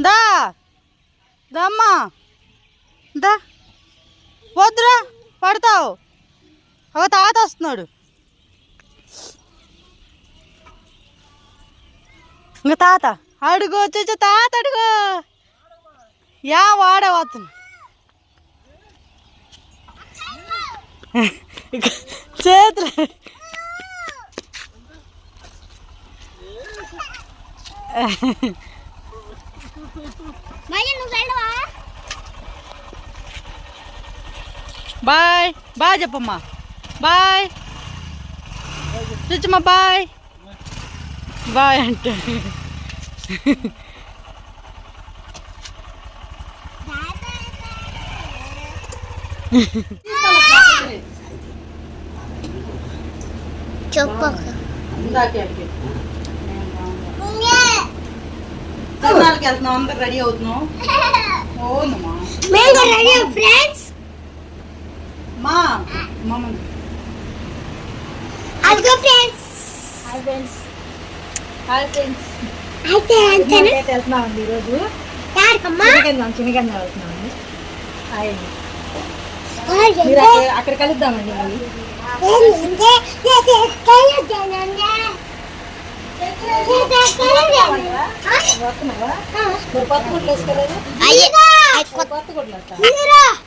దా. దమ్మా. దా. వద్దురా పడతావు. ఒక తాత వస్తున్నాడు. ఇంకా తాత. అడుగు వచ్చి తాత అడుగు. యా వాడే వస్తుంది చేతులు. మళ్ళీ నువ్వు వెళ్ళవా బాయ్ బాయ్ చెప్పమ్మా బాయ్ చుచ్చమ్మా బాయ్ బాయ్ అంటే చెప్పక తిరణాలకి వెళ్తున్నాం అందరు రెడీ అవుతున్నాం ఓనమ్మా మేము రెడీ ఫ్రెండ్స్ మా మమ్మ. అదిగో friends hi friends hi friends అయితే అంతేనా వెళ్తున్నామండి ఈరోజు? యాడికమ్మా? చిన్నగంజం చిన్నగంజం వెళ్తున్నామండి హాయ్ మీరు అక్కడ కలుద్దామండి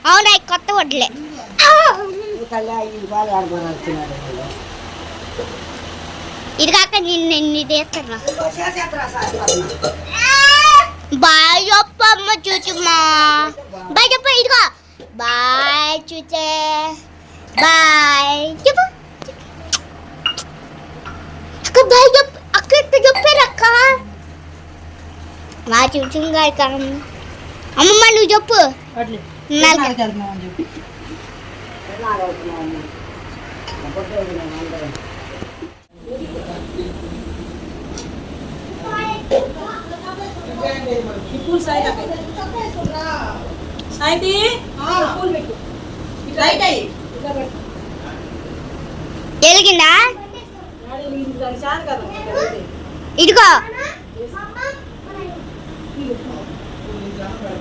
అవునా కొత్త వడ్లే ఇది కాక నిన్ను ఎన్ని తీస్తున్నా బాయ్ చెప్పమ్మ చూచుమ్మా. బాయ్ చెప్ప ఇదిగో. బాయ్ చూచే. బాయ్ చెప్పు. అక్క బాయ్ చెప్పు. అక్క ఇట్లా చెప్పారు అక్క. మా చూచుగా అమ్మమ్మ నువ్వు చెప్పు వడ్లు నాకు- తిరణాలకి వెళ్తున్నామని చెప్పి ఇప్పుడు సాయి సాయితి రైట్ అయ్యి ఎలిగిందా. ఇదిగో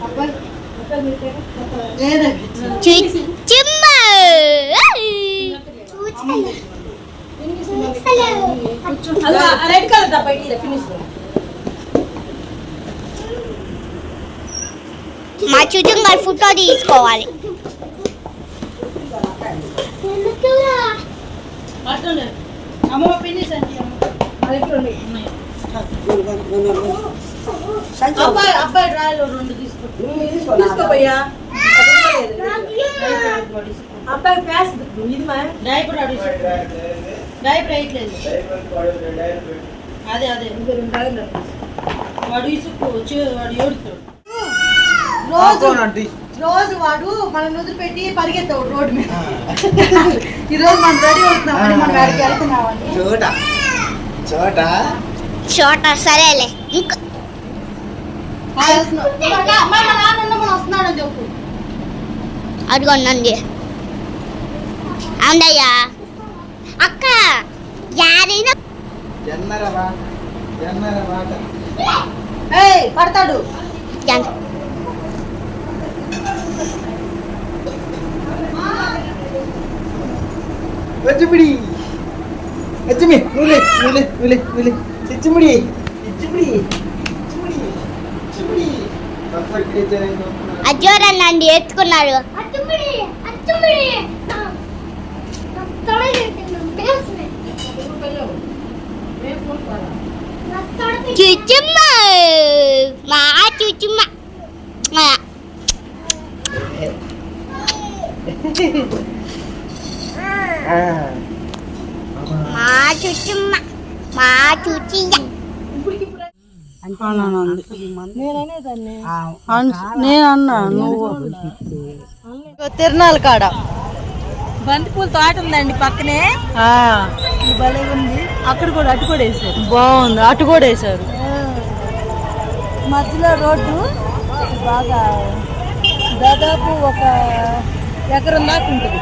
అబ్బాయి రెడ్ కలర్ డబ్బా మా చుట్టూ ఫోటో తీసుకోవాలి. అబ్బాయి అబ్బాయి డ్రాయలు రెండు తీసుకో. తీసుకోపోయా అబ్బాయి ప్యాస్ ఇది మా డైపర్ అడుగు డైపర్ వేయట్లేదు అదే అదే. ఇంకో రెండు డ్రాయలు వాడు ఇసుకు వచ్చి వాడు ఏడుతాడు రోజు రోజు వాడు మనం వదిలిపెట్టి పరిగెత్తాడు రోడ్డు మీద. ఈ రోజు మనం రెడీ అవుతున్నాం మనం వాడికి వెళ్తున్నామని చోట? చోట? చోట సరేలే. ఇంకా మా నాన్న మనం వస్తున్నాడని చెప్పు అదిగోనండి అవునయ్యా అక్క యారైనా పడతాడు. వచ్చిమిడి వచ్చిమి నువ్వులే నువ్వులే నువ్వులే నువ్వులే ఇచ్చిమిడి ఇచ్చిమిడి ఇచ్చిమిడి పర్ఫెక్ట్ టీచర్ అజ్జోరన్నండి ఎత్తుకున్నారు చుచుమ్మ మా చుచుమ్మ మా మా చుచుమ్మ మా చుచియ్య నేను అన్నా నువ్వు తిరణాల కాడ. బంతిపూల తోట ఉందండి పక్కనే. ఆ, భలే ఉంది. అక్కడ కూడా అటు కూడా వేసారు బాగుంది. అటు కూడా వేసారు మధ్యలో రోడ్డు బాగా దాదాపు ఒక ఎకరం దాకా ఉంటుంది.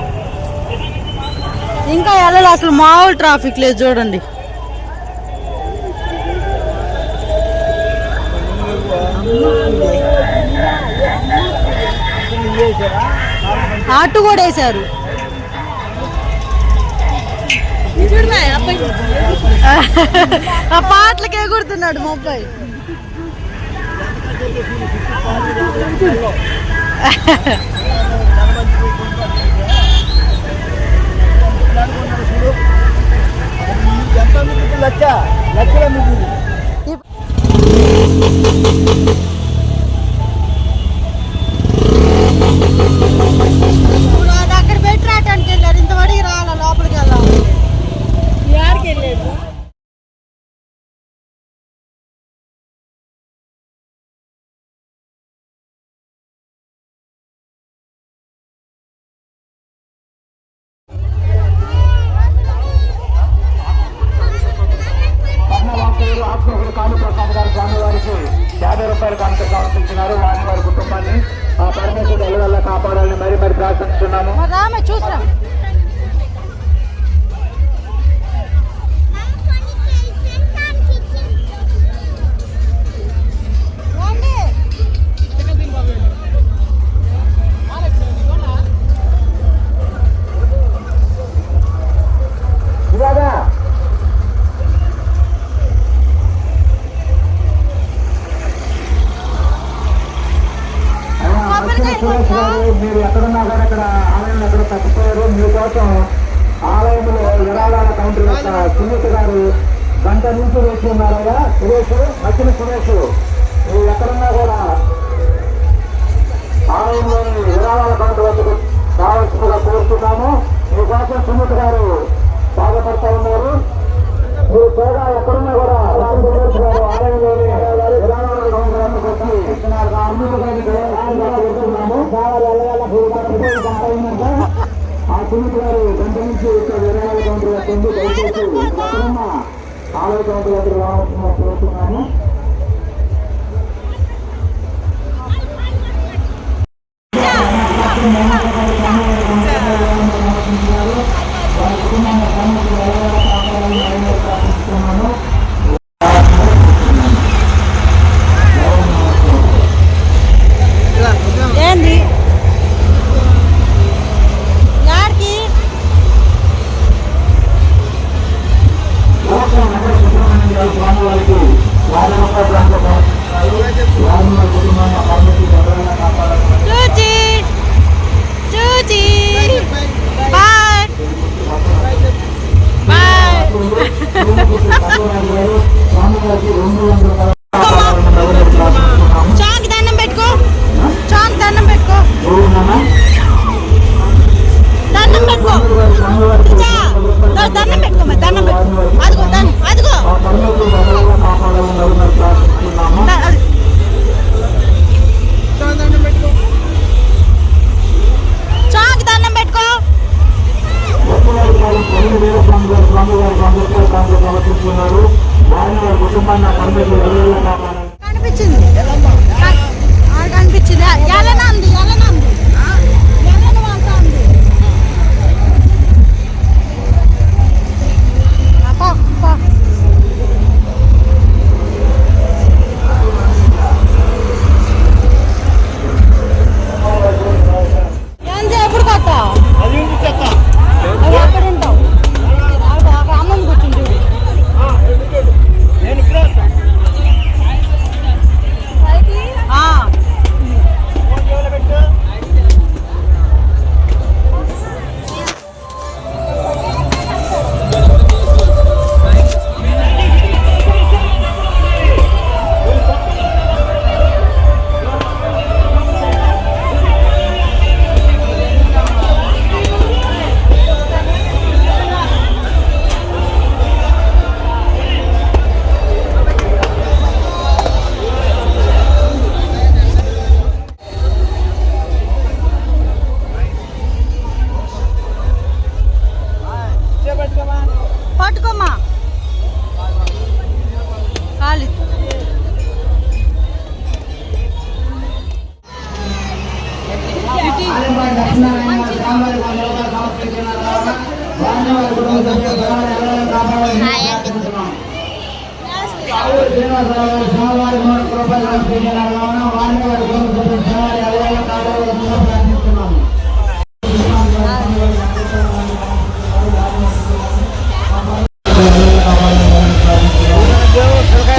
ఇంకా వెళ్ళాలి. అసలు మామూలు ట్రాఫిక్ లేదు చూడండి. అటు కూడా వేసారు ఆ పాటలకి ఎగురుతున్నాడు మా అబ్బాయి. లక్ష లక్షల లక్ష రూపాయలు కనుక సమర్పించినారు వారి వారి కుటుంబాన్ని ఆ పరమేశ్వరుడు వల్ల కాపాడాలని మరి మరి ప్రార్థిస్తున్నాము. చూసినాం. నువ్వు ఎక్కడున్నా కూడా ఆలయంలోని విరాళాల పంట వద్దకు కావాల్సిందిగా కోరుతున్నాము. మీకోసం సుమిత్ గారు బాధపడతా ఉన్నారు. మీరు త్వరగా ఎక్కడున్నా కూడా ఆలయంలోని ఆ సుమిత్ గారు గంట నుంచి ఇక్కడ విరాళాల కౌంటర్ వస్తుంది దయచేసి ఎక్కడున్నా ఆలయ కౌంటర్ దగ్గర రావాల్సిన కోరుతున్నాము. Thank you.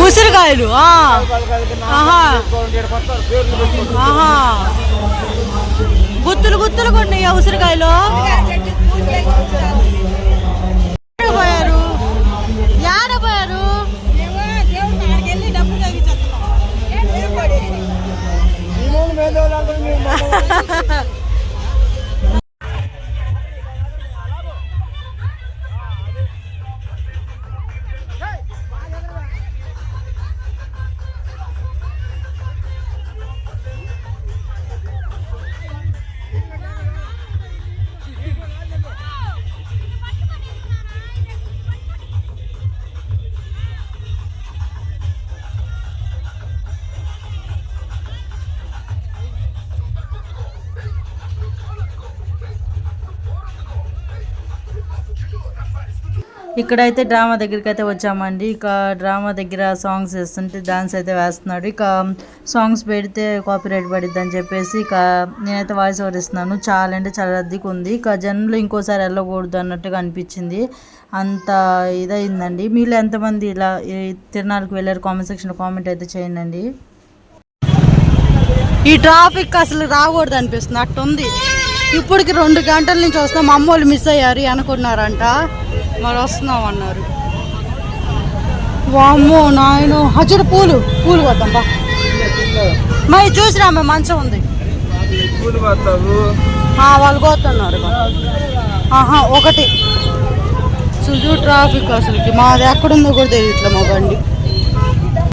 ఉసిరికాయలు గుత్తులు గుత్తులు కొన్నాయా ఉసిరికాయలు. పోయారు. ఇక్కడైతే డ్రామా దగ్గరికి అయితే వచ్చామండి. ఇక డ్రామా దగ్గర సాంగ్స్ వేస్తుంటే డాన్స్ అయితే వేస్తున్నాడు. ఇక సాంగ్స్ పెడితే కాపీరైట్ పడిద్ది అని చెప్పేసి ఇక నేనైతే వాయిస్ ఓవర్ ఇస్తున్నాను. చాలా అంటే చాలా రద్దీగా ఉంది. ఇక జనంలో ఇంకోసారి వెళ్ళకూడదు అన్నట్టుగా అనిపించింది. అంత ఇదైందండి మీలో ఎంతమంది ఇలా తిరునాళ్ళకి వెళ్ళారు? కామెంట్ సెక్షన్లో కామెంట్ అయితే చేయండి ఈ ట్రాఫిక్ అసలు రాకూడదు అనిపిస్తుంది. అట్టుంది. ఇప్పటికి రెండు గంటల నుంచి వస్తాం అమ్మోళ్ళు మిస్ అయ్యారు అనుకున్నారంట. మరి వస్తున్నాం అన్నారు. వామ్మో నాయన. హజుడు పూలు పూలు కొద్దాం బా. మరి చూసిరా మేము మంచం ఉంది. వాళ్ళు కోతున్నారు ఆహా ఒకటి. సుజు ట్రాఫిక్ అసలుకి. మాది ఎక్కడుందో కూడా తెలియట్లే మా బండి.